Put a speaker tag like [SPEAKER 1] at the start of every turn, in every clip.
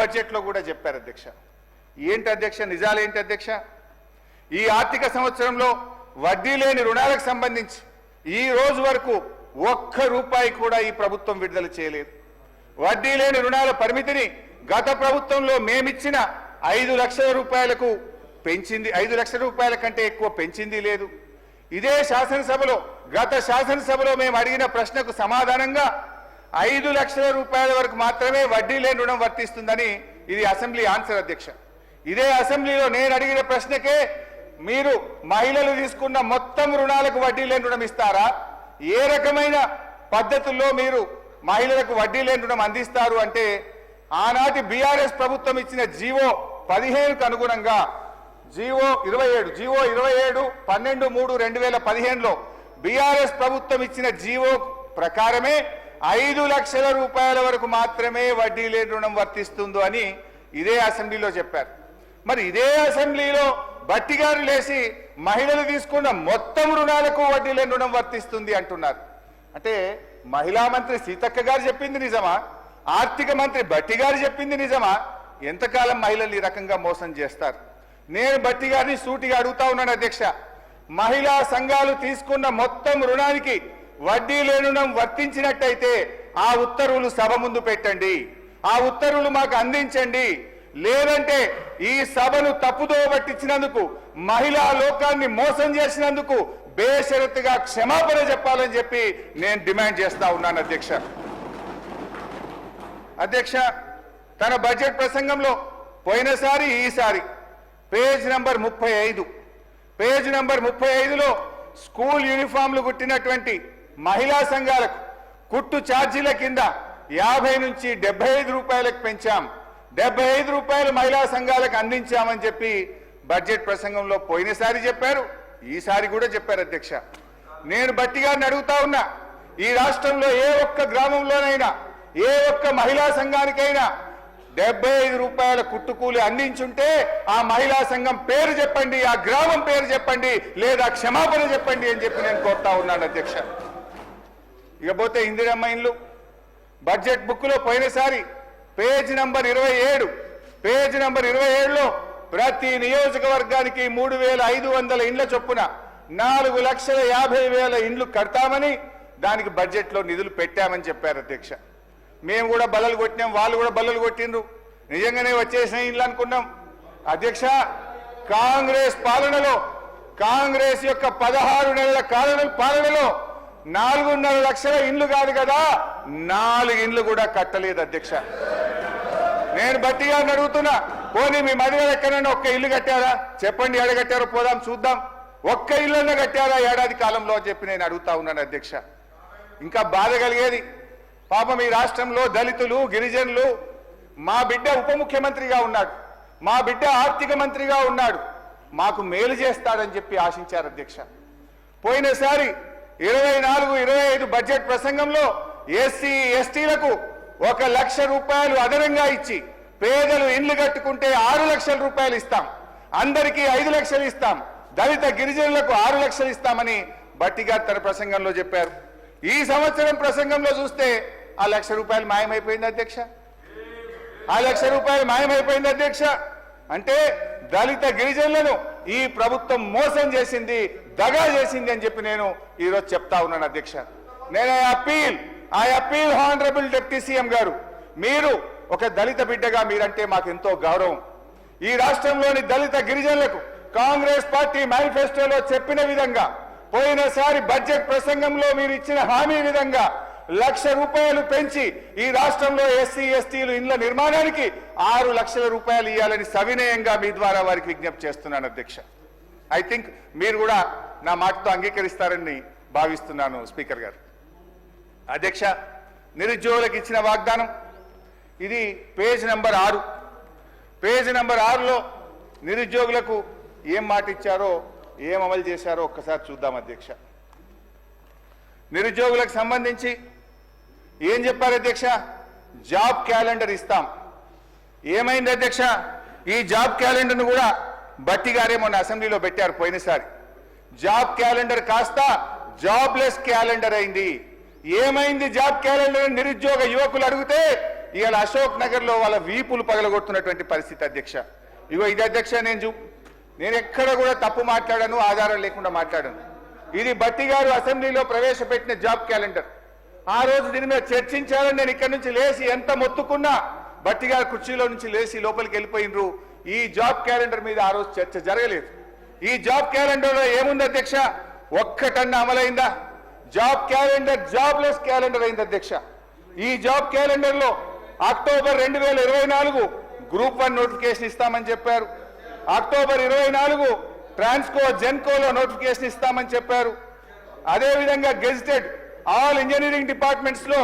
[SPEAKER 1] బడ్జెట్లో కూడా చెప్పారు అధ్యక్ష. ఏంటి అధ్యక్ష? నిజాలు ఏంటి అధ్యక్ష? ఈ ఆర్థిక సంవత్సరంలో వడ్డీ లేని రుణాలకు సంబంధించి ఈ రోజు వరకు ఒక్క రూపాయి కూడా ఈ ప్రభుత్వం విడుదల చేయలేదు. వడ్డీ లేని రుణాల పరిమితిని గత ప్రభుత్వంలో మేమిచ్చిన ఐదు లక్షల రూపాయలకు పెంచింది ఐదు లక్షల రూపాయల కంటే ఎక్కువ పెంచింది లేదు. ఇదే శాసనసభలో గత శాసనసభలో మేము అడిగిన ప్రశ్నకు సమాధానంగా ఐదు లక్షల రూపాయల వరకు మాత్రమే వడ్డీ లేని రుణం వర్తిస్తుందని ఇది అసెంబ్లీ ఆన్సర్ అధ్యక్ష. ఇదే అసెంబ్లీలో నేను అడిగిన ప్రశ్నకే మీరు మహిళలు తీసుకున్న మొత్తం రుణాలకు వడ్డీ లేని రుణం ఇస్తారా? ఏ రకమైన పద్ధతుల్లో మీరు మహిళలకు వడ్డీ లేని రుణం అందిస్తారు అంటే ఆనాటి బీఆర్ఎస్ ప్రభుత్వం ఇచ్చిన జీవో పదిహేనుకు అనుగుణంగా జీవో ఇరవై ఏడు జీవో ఇరవై ఏడు పన్నెండు మూడు రెండు వేల పదిహేనులో బీఆర్ఎస్ ప్రభుత్వం ఇచ్చిన జీవో ప్రకారమే ఐదు లక్షల రూపాయల వరకు మాత్రమే వడ్డీ లేని రుణం వర్తిస్తుందో అని ఇదే అసెంబ్లీలో చెప్పారు. మరి ఇదే అసెంబ్లీలో బట్టిగారు లేచి మహిళలు తీసుకున్న మొత్తం రుణాలకు వడ్డీ లేని రుణం వర్తిస్తుంది అంటున్నారు. అంటే మహిళా మంత్రి సీతక్క గారు చెప్పింది నిజమా? ఆర్థిక మంత్రి బట్టి గారు చెప్పింది నిజమా? ఎంతకాలం మహిళలు ఈ రకంగా మోసం చేస్తారు? నేను బట్టి గారిని సూటిగా అడుగుతా ఉన్నాను అధ్యక్ష. మహిళా సంఘాలు తీసుకున్న మొత్తం రుణానికి వడ్డీ లేనుడం వర్తించినట్టయితే ఆ ఉత్తర్వులు సభ ముందు పెట్టండి. ఆ ఉత్తర్వులు మాకు అందించండి. లేదంటే ఈ సభను తప్పుదో పట్టించినందుకు మహిళా లోకాన్ని మోసం చేసినందుకు బేషరతుగా క్షమాపణ చెప్పాలని చెప్పి నేను డిమాండ్ చేస్తా ఉన్నాను అధ్యక్ష. అధ్యక్ష తన బడ్జెట్ ప్రసంగంలో పోయినసారి ఈసారి పేజ్ నంబర్ ముప్పై ఐదు. పేజ్ నంబర్ ముప్పై ఐదులో స్కూల్ యూనిఫామ్లు కుట్టినటువంటి మహిళా సంఘాలకు కుట్టు ఛార్జీల కింద యాభై నుంచి డెబ్బై ఐదు రూపాయలకు పెంచాం. డెబ్బై ఐదు రూపాయలు మహిళా సంఘాలకు అందించామని చెప్పి బడ్జెట్ ప్రసంగంలో పోయినసారి చెప్పారు. ఈసారి కూడా చెప్పారు అధ్యక్ష. నేను బట్టి గారిని అడుగుతా ఉన్నా ఈ రాష్ట్రంలో ఏ ఒక్క గ్రామంలోనైనా ఏ ఒక్క మహిళా సంఘానికైనా డెబ్బై ఐదు రూపాయల కుట్టుకూలి అందించుంటే ఆ మహిళా సంఘం పేరు చెప్పండి ఆ గ్రామం పేరు చెప్పండి లేదా క్షమాపణ చెప్పండి అని చెప్పి నేను కోరుతా ఉన్నాను అధ్యక్ష. ఇకపోతే ఇందిరమ్మ ఇండ్లు బడ్జెట్ బుక్లో పోయినసారి పేజ్ నంబర్ ఇరవై ఏడు పేజ్ నంబర్ ఇరవై ఏడులో ప్రతి నియోజకవర్గానికి మూడు వేల ఐదు వందల ఇండ్ల చొప్పున నాలుగు లక్షల యాభై వేల ఇండ్లు కడతామని దానికి బడ్జెట్లో నిధులు పెట్టామని చెప్పారు అధ్యక్ష. మేము కూడా బల్లలు కొట్టినాం వాళ్ళు కూడా బల్లలు కొట్టిండ్రు. నిజంగానే వచ్చేసిన ఇండ్లు అనుకున్నాం. అధ్యక్ష కాంగ్రెస్ పాలనలో కాంగ్రెస్ యొక్క పదహారు నెలల కాలన పాలనలో నాలుగున్నర లక్షల ఇండ్లు కాదు కదా నాలుగు ఇండ్లు కూడా కట్టలేదు అధ్యక్ష. నేను బట్టిగా అడుగుతున్నా పోనీ మీ మదిలో ఎక్కడైనా ఒక్క ఇల్లు కట్టారా? చెప్పండి ఎడ కట్టారో పోదాం చూద్దాం. ఒక్క ఇల్లన్నా కట్టారా ఏడాది కాలంలో అని చెప్పి నేను అడుగుతా ఉన్నాను అధ్యక్ష. ఇంకా బాధ కలిగేది పాపం ఈ రాష్ట్రంలో దళితులు గిరిజనులు మా బిడ్డ ఉప ముఖ్యమంత్రిగా ఉన్నాడు మా బిడ్డ ఆర్థిక మంత్రిగా ఉన్నాడు మాకు మేలు చేస్తాడని చెప్పి ఆశించారు అధ్యక్ష. పోయినసారి ఇరవై నాలుగు ఇరవై ఐదు బడ్జెట్ ప్రసంగంలో ఎస్సీ ఎస్టీలకు ఒక లక్ష రూపాయలు అదనంగా ఇచ్చి పేదలు ఇండ్లు కట్టుకుంటే ఆరు లక్షల రూపాయలు ఇస్తాం. అందరికీ ఐదు లక్షలు ఇస్తాం. దళిత గిరిజనులకు ఆరు లక్షలు ఇస్తామని బట్టి గారు తన ప్రసంగంలో చెప్పారు. ఈ సంవత్సరం ప్రసంగంలో చూస్తే ఆ లక్ష రూపాయలు మాయమైపోయింది అధ్యక్ష. ఆ లక్ష రూపాయలు మాయమైపోయింది అధ్యక్ష. అంటే దళిత గిరిజనులను ఈ ప్రభుత్వం మోసం చేసింది దగా చేసింది అని చెప్పి నేను ఈరోజు చెప్తా ఉన్నాను అధ్యక్ష. నేను I appeal I appeal honourable deputy CM గారు. మీరు ఒక దళిత బిడ్డగా మీరంటే మాకు ఎంతో గౌరవం. ఈ రాష్ట్రంలోని దళిత గిరిజనులకు కాంగ్రెస్ పార్టీ మేనిఫెస్టోలో చెప్పిన విధంగా పోయినసారి బడ్జెట్ ప్రసంగంలో మీరు ఇచ్చిన హామీ విధంగా లక్ష రూపాయలు పెంచి ఈ రాష్ట్రంలో ఎస్సీ ఎస్టీలు ఇండ్ల నిర్మాణానికి ఆరు లక్షల రూపాయలు ఇవ్వాలని సవినయంగా మీ ద్వారా వారికి విజ్ఞప్తి చేస్తున్నాను అధ్యక్ష. ఐ థింక్ మీరు కూడా నా మాటతో అంగీకరిస్తారని భావిస్తున్నాను స్పీకర్ గారు. అధ్యక్ష నిరుద్యోగులకు ఇచ్చిన వాగ్దానం ఇది పేజ్ నెంబర్ ఆరు. పేజ్ నెంబర్ ఆరులో నిరుద్యోగులకు ఏం మాట ఇచ్చారో ఏం అమలు చేశారో ఒక్కసారి చూద్దాం అధ్యక్ష. నిరుద్యోగులకు సంబంధించి ఏం చెప్పారు అధ్యక్ష? జాబ్ క్యాలెండర్ ఇస్తాం. ఏమైంది అధ్యక్ష? ఈ జాబ్ క్యాలెండర్ను కూడా బట్టి గారే మొన్న అసెంబ్లీలో పెట్టారు పోయినసారి. జాబ్ క్యాలెండర్ కాస్త జాబ్లెస్ క్యాలెండర్ అయింది. ఏమైంది జాబ్ క్యాలెండర్ నిరుద్యోగ యువకులు అడిగితే ఇవాళ అశోక్ నగర్లో వాళ్ళ వీపులు పగలగొడుతున్నటువంటి పరిస్థితి అధ్యక్ష. ఇగో ఇది అధ్యక్ష నేను చూ నేను ఎక్కడ కూడా తప్పు మాట్లాడాను ఆధారం లేకుండా మాట్లాడాను. ఇది బట్టి గారు అసెంబ్లీలో ప్రవేశపెట్టిన జాబ్ క్యాలెండర్. ఆ రోజు దీని మీద చర్చించాలని నేను ఇక్కడి నుంచి లేచి ఎంత మొత్తుకున్నా బట్టి గారు కుర్చీలో నుంచి లేచి లోపలికి వెళ్ళిపోయినరు. ఈ జాబ్ క్యాలెండర్ మీద ఆ రోజు చర్చ జరగలేదు. ఈ జాబ్ క్యాలెండర్లో ఏముంది అధ్యక్ష? ఒక్కటన్నా అమలైందా? జాబ్ క్యాలెండర్ జాబ్లెస్ క్యాలెండర్ అయింది అధ్యక్ష. ఈ జాబ్ క్యాలెండర్లో అక్టోబర్ రెండు వేల ఇరవై నాలుగు గ్రూప్ వన్ నోటిఫికేషన్ ఇస్తామని చెప్పారు. అక్టోబర్ ఇరవై నాలుగు ట్రాన్స్కో జెన్కోలో నోటిఫికేషన్ ఇస్తామని చెప్పారు. అదేవిధంగా గెజిటెడ్ ఆల్ ఇంజనీరింగ్ డిపార్ట్మెంట్స్లో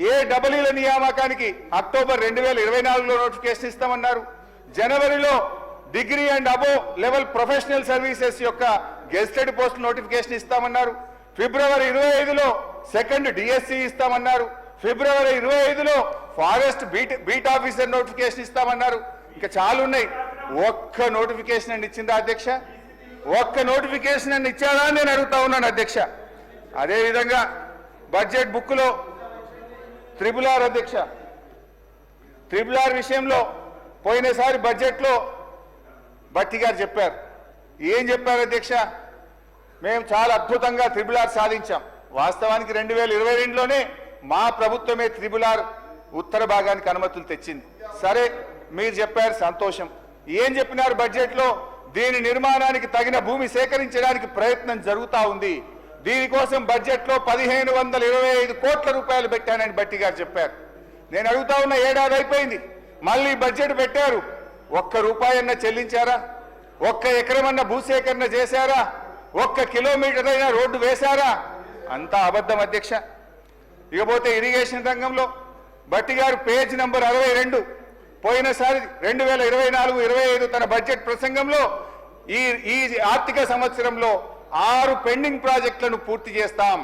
[SPEAKER 1] ఏ డబలీల నియామకానికి అక్టోబర్ రెండు వేల ఇరవై నాలుగులో నోటిఫికేషన్ ఇస్తామన్నారు. జనవరిలో degree and above level professional services యొక్క గెజిటెడ్ పోస్ట్ నోటిఫికేషన్ ఇస్తామన్నారు. ఫిబ్రవరి ఇరవై ఐదులో సెకండ్ డిఎస్సి ఇస్తామన్నారు. ఫిబ్రవరి ఇరవై ఐదులో forest beat beat officer notification ఇస్తామన్నారు. ఇంకా చాలా ఉన్నాయి. ఒక్క నోటిఫికేషన్ అని ఇచ్చిందా అధ్యక్ష? ఒక్క నోటిఫికేషన్ అని ఇచ్చారా అని నేను అడుగుతా ఉన్నాను అధ్యక్ష. అదేవిధంగా బడ్జెట్ బుక్లో త్రిబుల్ ఆర్ అధ్యక్ష. త్రిబుల్ ఆర్ విషయంలో పోయినసారి బడ్జెట్లో భట్టి గారు చెప్పారు. ఏం చెప్పారు అధ్యక్ష? మేము చాలా అద్భుతంగా త్రిబుల్ ఆర్ సాధించాం. వాస్తవానికి రెండు వేల ఇరవై రెండులోనే మా ప్రభుత్వమే త్రిబుల్ ఆర్ ఉత్తర భాగానికి అనుమతులు తెచ్చింది. సరే మీరు చెప్పారు సంతోషం. ఏం చెప్పినారు బడ్జెట్లో? దీని నిర్మాణానికి తగిన భూమి సేకరించడానికి ప్రయత్నం జరుగుతూ ఉంది. దీనికోసం బడ్జెట్లో పదిహేను వందల ఇరవై ఐదు కోట్ల రూపాయలు పెట్టానని బట్టి గారు చెప్పారు. నేను అడుగుతా ఉన్న ఏడాది అయిపోయింది. మళ్ళీ బడ్జెట్ పెట్టారు. ఒక్క రూపాయన్న చెల్లించారా? ఒక్క ఎకరమన్న భూసేకరణ చేశారా? ఒక్క కిలోమీటర్ అయినా రోడ్డు వేశారా? అంతా అబద్ధం అధ్యక్ష. ఇకపోతే ఇరిగేషన్ రంగంలో బట్టి గారు పేజ్ నంబర్ అరవై రెండు పోయినసారి రెండు వేల ఇరవై నాలుగు ఇరవై ఐదు తన బడ్జెట్ ప్రసంగంలో ఈ ఈ ఆర్థిక సంవత్సరంలో ఆరు పెండింగ్ ప్రాజెక్టులను పూర్తి చేస్తాం.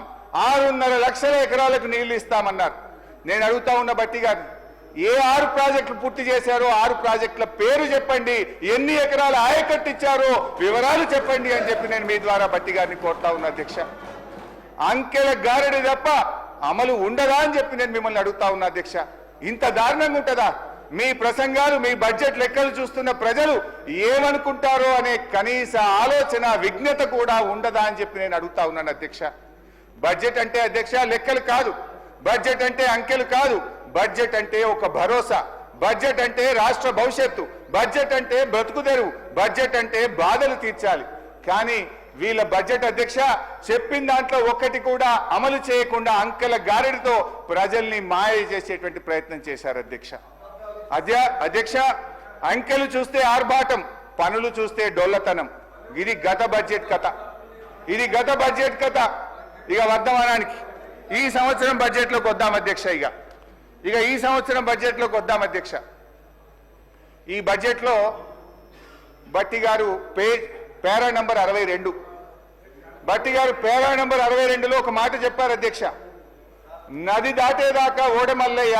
[SPEAKER 1] ఆరున్నర లక్షల ఎకరాలకు నీళ్ళు ఇస్తామన్నారు. నేను అడుగుతా ఉన్న బట్టి గారిని ఏ ఆరు ప్రాజెక్టులు పూర్తి చేశారో ఆరు ప్రాజెక్టుల పేరు చెప్పండి. ఎన్ని ఎకరాల ఆయకట్టిచ్చారో వివరాలు చెప్పండి అని చెప్పి నేను మీ ద్వారా బట్టి గారిని కోట్లా ఉన్నా అధ్యక్ష. అంకెల గారడి తప్ప అమలు ఉండదా అని చెప్పి నేను మిమ్మల్ని అడుగుతా ఉన్నా అధ్యక్ష. ఇంత దారుణంగా ఉంటుందా? మీ ప్రసంగాలు మీ బడ్జెట్ లెక్కలు చూస్తున్న ప్రజలు ఏమనుకుంటారో అనే కనీస ఆలోచన విజ్ఞత కూడా ఉండదా అని చెప్పి నేను అడుగుతా ఉన్నాను అధ్యక్ష. బడ్జెట్ అంటే అధ్యక్ష లెక్కలు కాదు. బడ్జెట్ అంటే అంకెలు కాదు. బడ్జెట్ అంటే ఒక భరోసా. బడ్జెట్ అంటే రాష్ట్ర భవిష్యత్తు. బడ్జెట్ అంటే బ్రతుకుదెరువు. బడ్జెట్ అంటే బాధలు తీర్చాలి. కానీ వీళ్ళ బడ్జెట్ అధ్యక్ష చెప్పిన దాంట్లో ఒక్కటి కూడా అమలు చేయకుండా అంకెల గారెడితో ప్రజల్ని మాయ చేసేటువంటి ప్రయత్నం చేశారు అధ్యక్ష. అధ్య అధ్యక్ష అంకెలు చూస్తే ఆర్భాటం పనులు చూస్తే డొల్లతనం. ఇది గత బడ్జెట్ కథ. ఇది గత బడ్జెట్ కథ. ఇక వర్ధమానానికి. ఈ సంవత్సరం బడ్జెట్లోకి వద్దాం అధ్యక్ష ఇక. ఇక ఈ సంవత్సరం బడ్జెట్లోకి వద్దాం అధ్యక్ష. ఈ బడ్జెట్లో బట్టి గారు పేజ్ పేరా నంబర్ అరవై రెండు. బట్టి గారు పేరా నంబర్ అరవై రెండులో ఒక మాట చెప్పారు అధ్యక్ష. నది దాటేదాకా ఓడమల్లయ్య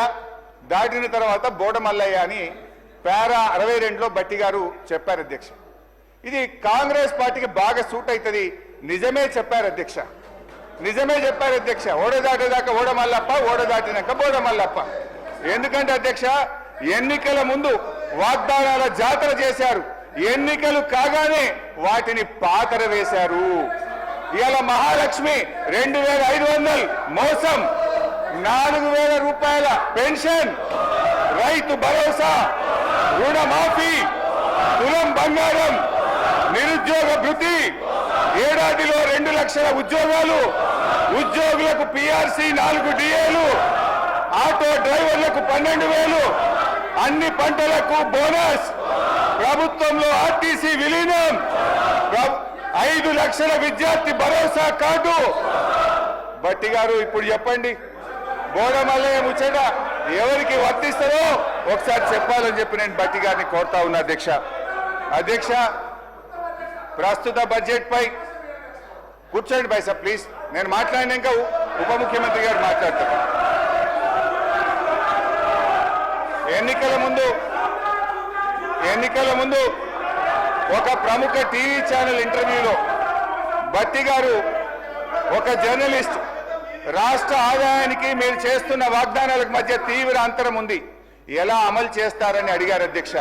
[SPEAKER 1] దాటిన తర్వాత బోడమల్లయ్య అని పేరా అరవై రెండులో బట్టి గారు చెప్పారు అధ్యక్ష. ఇది కాంగ్రెస్ పార్టీకి బాగా సూట్ అవుతుంది నిజమే చెప్పారు అధ్యక్ష. నిజమే చెప్పారు అధ్యక్ష. ఓడ దాటేదాకా ఓడ మల్లప్ప ఓడ దాటినాక బోడ మల్లప్ప. ఎందుకంటే అధ్యక్ష ఎన్నికల ముందు వాగ్దానాల జాతర చేశారు. ఎన్నికలు కాగానే వాటిని పాతర వేశారు ఇవాళ మహాలక్ష్మి రెండు వేల ఐదు వందలు మోసం నాలుగు వేల రూపాయల పెన్షన్ రైతు భరోసా రుణమాఫీ తులం బంగారం నిరుద్యోగ భృతి. ఏడాదిలో రెండు లక్షల ఉద్యోగాలు. ఉద్యోగులకు పిఆర్సి నాలుగు డిఏలు. ఆటో డ్రైవర్లకు పన్నెండు వేలు. అన్ని పంటలకు బోనస్. ప్రభుత్వంలో ఆర్టీసీ విలీనం. ప్ర- ఐదు లక్షల విద్యార్థి భరోసా కార్డు. బట్టి గారు ఇప్పుడు చెప్పండి. బోడమల్లయ్య ముచ్చట ఎవరికి వర్తిస్తారో ఒకసారి చెప్పాలని చెప్పి నేను బట్టి గారిని కోరుతా ఉన్నా అధ్యక్ష. అధ్యక్ష ప్రస్తుత బడ్జెట్ పై కూర్చోండి సార్ ప్లీజ్. నేను మాట్లాడినాక ఉప ముఖ్యమంత్రి గారు మాట్లాడతారు. ఎన్నికల ముందు ఎన్నికల ముందు ఒక ప్రముఖ టీవీ ఛానల్ ఇంటర్వ్యూలో బట్టి గారు ఒక జర్నలిస్ట్ రాష్ట్ర ఆదాయానికి మీరు చేస్తున్న వాగ్దానాలకు మధ్య తీవ్ర అంతరం ఉంది. ఎలా అమలు చేస్తారని అడిగారు అధ్యక్ష.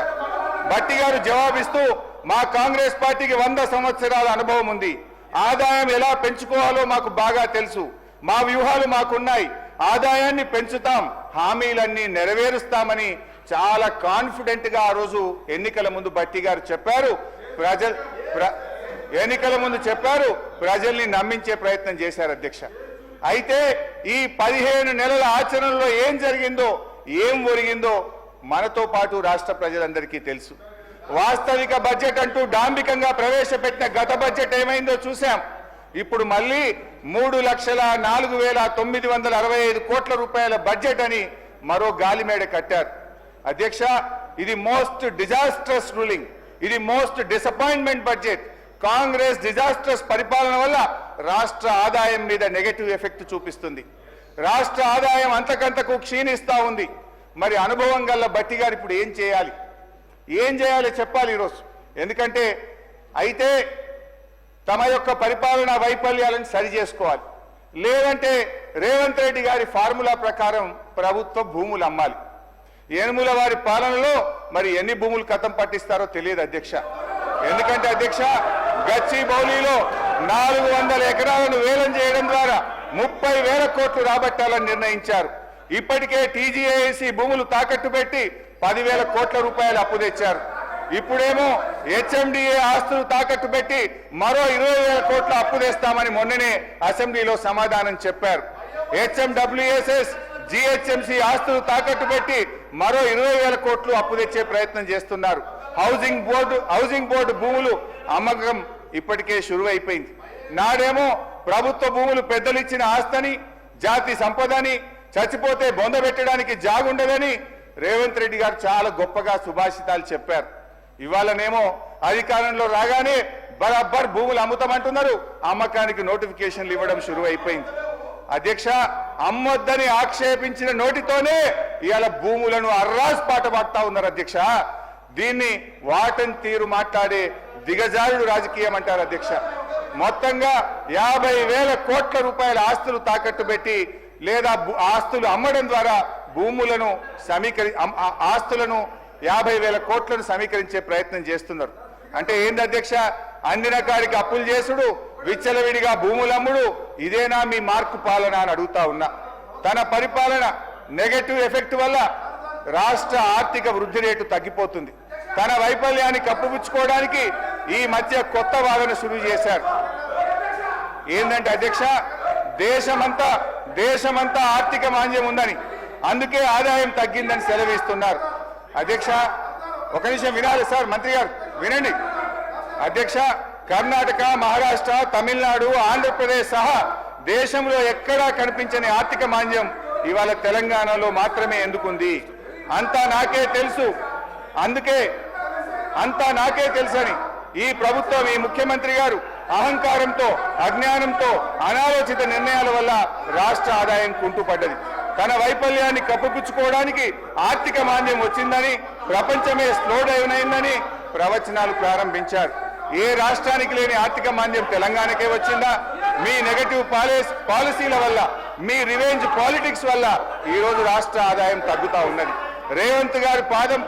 [SPEAKER 1] భట్టి గారు జవాబిస్తూ మా కాంగ్రెస్ పార్టీకి వంద సంవత్సరాల అనుభవం ఉంది. ఆదాయం ఎలా పెంచుకోవాలో మాకు బాగా తెలుసు. మా వ్యూహాలు మాకున్నాయి. ఆదాయాన్ని పెంచుతాం. హామీలన్నీ నెరవేరుస్తామని చాలా కాన్ఫిడెంట్గా ఆ రోజు ఎన్నికల ముందు భట్టి గారు చెప్పారు. ప్రజ ప్ర- ఎన్నికల ముందు చెప్పారు. ప్రజల్ని నమ్మించే ప్రయత్నం చేశారు అధ్యక్ష. అయితే ఈ పదిహేను నెలల ఆచరణలో ఏం జరిగిందో ఏం ఒరిగిందో మనతో పాటు రాష్ట్ర ప్రజలందరికీ తెలుసు. వాస్తవిక బడ్జెట్ అంటూ డాంబికంగా ప్రవేశపెట్టిన గత బడ్జెట్ ఏమైందో చూశాం. ఇప్పుడు మళ్ళీ మూడు లక్షల నాలుగు వేల తొమ్మిది వందల అరవై ఐదు కోట్ల రూపాయల బడ్జెట్ అని మరో గాలిమేడ కట్టారు. అధ్యక్ష ఇది మోస్ట్ డిజాస్ట్రస్ రూలింగ్. ఇది most disappointment budget. Congress disastrous పరిపాలన వల్ల రాష్ట్ర ఆదాయం మీద నెగటివ్ ఎఫెక్ట్ చూపిస్తుంది. రాష్ట్ర ఆదాయం అంతకంతకు క్షీణిస్తూ ఉంది. మరి అనుభవం గల్ల బట్టి గారు ఇప్పుడు ఏం చేయాలి? ఏం చేయాలో చెప్పాలి ఈరోజు. ఎందుకంటే అయితే తమ యొక్క పరిపాలనా వైఫల్యాలను సరి చేసుకోవాలి. లేదంటే రేవంత్ రెడ్డి గారి ఫార్ములా ప్రకారం ప్రభుత్వ భూములు అమ్మాలి. ఏనుముల వారి పాలనలో మరి ఎన్ని భూములు కథం పట్టిస్తారో తెలియదు అధ్యక్ష. ఎందుకంటే అధ్యక్ష గచ్చి బౌలీలో నాలుగు వందల ఎకరాలను వేలం చేయడం ద్వారా ముప్పై వేల కోట్లు రాబట్టాలని నిర్ణయించారు. ఇప్పటికే టీజీఏసీ భూములు తాకట్టు పెట్టి పదివేల కోట్ల రూపాయలు అప్పు తెచ్చారు. ఇప్పుడేమో హెచ్ఎండిఏ ఆస్తులు తాకట్టు పెట్టి మరో ఇరవై వేల కోట్ల అప్పు తెస్తామని మొన్ననే అసెంబ్లీలో సమాధానం చెప్పారు. హెచ్ఎండబ్ల్యూఎస్ఎస్ జిహెచ్ఎంసి ఆస్తులు తాకట్టు పెట్టి మరో ఇరవై వేల కోట్లు అప్పు తెచ్చే ప్రయత్నం చేస్తున్నారు. హౌసింగ్ బోర్డు హౌసింగ్ బోర్డు భూములు అమ్మకం ఇప్పటికే అయిపోయింది నాడేమో ప్రభుత్వ భూములు పెద్దలిచ్చిన ఆస్తని జాతి సంపదని చచ్చిపోతే బొంద పెట్టడానికి జాగుండదని రేవంత్ రెడ్డి గారు చాలా గొప్పగా సుభాషితాలు చెప్పారు. ఇవాళనేమో అధికారంలో రాగానే బరాబర్ భూములు అమ్ముతామంటున్నారు. అమ్మకానికి నోటిఫికేషన్లు ఇవ్వడం షురు అయిపోయింది అధ్యక్ష అమ్మొద్దని ఆక్షేపించిన నోటితోనే ఇవాళ భూములను అర్రాస్ పాట పాడుతా ఉన్నారు అధ్యక్ష. దీన్ని వాటన్ తీరు మాట్లాడే దిగజారుడు రాజకీయం అంటారు అధ్యక్ష. మొత్తంగా యాభై వేల కోట్ల రూపాయల ఆస్తులు తాకట్టు పెట్టి లేదా ఆస్తులు అమ్మడం ద్వారా భూములను సమీకరి ఆస్తులను యాభై వేల కోట్లను సమీకరించే ప్రయత్నం చేస్తున్నారు. అంటే ఏంది అధ్యక్ష? అందిన కాడికి అప్పులు చేసుడు విచ్చలవిడిగా భూములమ్ముడు ఇదేనా మీ మార్కు పాలన అని అడుగుతా ఉన్నా. తన పరిపాలన నెగటివ్ ఎఫెక్ట్ వల్ల రాష్ట్ర ఆర్థిక వృద్ధి రేటు తగ్గిపోతుంది. తన వైఫల్యాన్ని కప్పుపుచ్చుకోవడానికి ఈ మధ్య కొత్త వాదన సురువు చేశారు. ఏంటంటే అధ్యక్ష? దేశమంతా దేశమంతా ఆర్థిక మాంద్యం ఉందని. అందుకే ఆదాయం తగ్గిందని సెలవిస్తున్నారు. అధ్యక్ష ఒక నిమిషం వినాలి సార్ మంత్రి గారు వినండి. అధ్యక్ష కర్ణాటక మహారాష్ట్ర తమిళనాడు ఆంధ్రప్రదేశ్ సహా దేశంలో ఎక్కడా కనిపించని ఆర్థిక మాంద్యం ఇవాళ తెలంగాణలో మాత్రమే ఎందుకుంది? అంతా నాకే తెలుసు. అందుకే అంతా నాకే తెలుసని ఈ ప్రభుత్వం ఈ ముఖ్యమంత్రి గారు అహంకారంతో అజ్ఞానంతో అనాలోచిత నిర్ణయాల వల్ల రాష్ట్ర ఆదాయం కుంటుపడ్డది. తన వైఫల్యాన్ని కప్పుపుచ్చుకోవడానికి ఆర్థిక మాంద్యం వచ్చిందని ప్రపంచమే స్లో డౌన్ అయిందని ప్రవచనాలు ప్రారంభించారు. ఏ రాష్ట్రానికి లేని ఆర్థిక మాంద్యం తెలంగాణకే వచ్చిందా? మీ నెగటివ్ పాలసీ పాలసీల వల్ల మీ రివెంజ్ పాలిటిక్స్ వల్ల ఈ రోజు రాష్ట్ర ఆదాయం తగ్గుతా ఉన్నది. రేవంత్ గారి పాదం